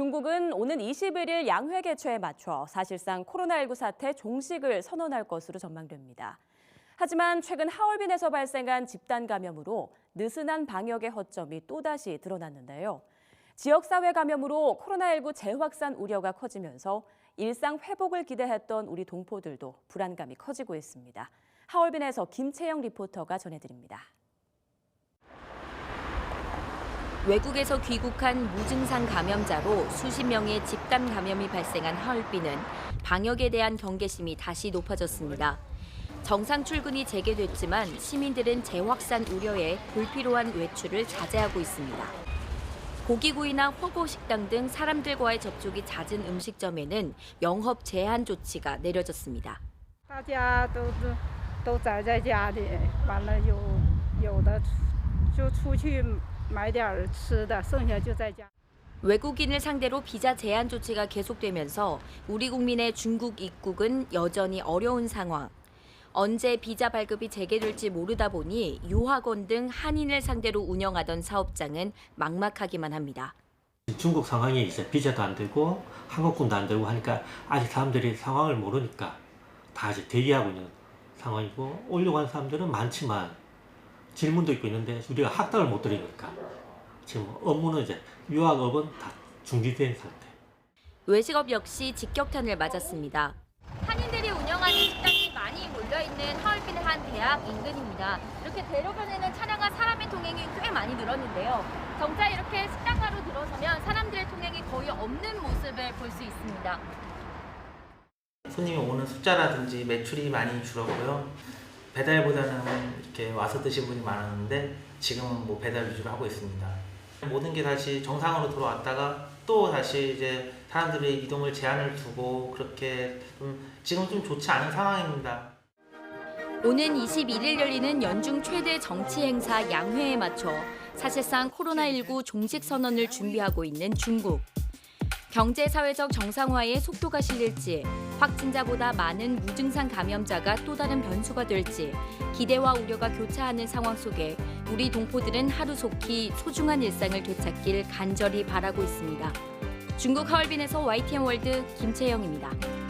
중국은 오는 21일 양회 개최에 맞춰 사실상 코로나19 사태 종식을 선언할 것으로 전망됩니다. 하지만 최근 하얼빈에서 발생한 집단 감염으로 느슨한 방역의 허점이 또다시 드러났는데요. 지역사회 감염으로 코로나19 재확산 우려가 커지면서 일상 회복을 기대했던 우리 동포들도 불안감이 커지고 있습니다. 하얼빈에서 김채영 리포터가 전해드립니다. 외국에서 귀국한 무증상 감염자로 수십 명의 집단 감염이 발생한 하얼빈은 방역에 대한 경계심이 다시 높아졌습니다. 정상 출근이 재개됐지만 시민들은 재확산 우려에 불필요한 외출을 자제하고 있습니다. 고기구이나 허거 식당 등 사람들과의 접촉이 잦은 음식점에는 영업 제한 조치가 내려졌습니다. 大家都都都宅在家里，完了有有的就出去 买点儿吃的，剩下就在家。 외국인을 상대로 비자 제한 조치가 계속되면서 우리 국민의 중국 입국은 여전히 어려운 상황. 언제 비자 발급이 재개될지 모르다 보니 유학원 등 한인을 상대로 운영하던 사업장은 막막하기만 합니다. 중국 상황이 이제 비자도 안 되고 항공권도 안 되고 하니까 아직 사람들이 상황을 모르니까 다 이제 대기하고 있는 상황이고 오려고 하는 사람들은 많지만 질문도 있고 있는데 우리가 학당을 못 드리니까 지금 업무는 이제 유학업은 다 중지된 상태. 외식업 역시 직격탄을 맞았습니다. 한인들이 운영하는 식당이 많이 몰려있는 하얼빈의 한 대학 인근입니다. 이렇게 대로변에는 차량과 사람의 통행이 꽤 많이 늘었는데요. 정작 이렇게 식당가로 들어서면 사람들의 통행이 거의 없는 모습을 볼 수 있습니다. 손님이 오는 숫자라든지 매출이 많이 줄었고요. 배달보다는 이렇게 와서 드신 분이 많았는데 지금은 뭐 배달 위주로 하고 있습니다. 모든 게 다시 정상으로 돌아왔다가 또 다시 이제 사람들의 이동을 제한을 두고 그렇게 좀 지금 좀 좋지 않은 상황입니다. 오는 21일 열리는 연중 최대 정치 행사 양회에 맞춰 사실상 코로나19 종식 선언을 준비하고 있는 중국. 경제 사회적 정상화에 속도가 실릴지 확진자보다 많은 무증상 감염자가 또 다른 변수가 될지 기대와 우려가 교차하는 상황 속에 우리 동포들은 하루속히 소중한 일상을 되찾길 간절히 바라고 있습니다. 중국 하얼빈에서 YTN 월드 김채영입니다.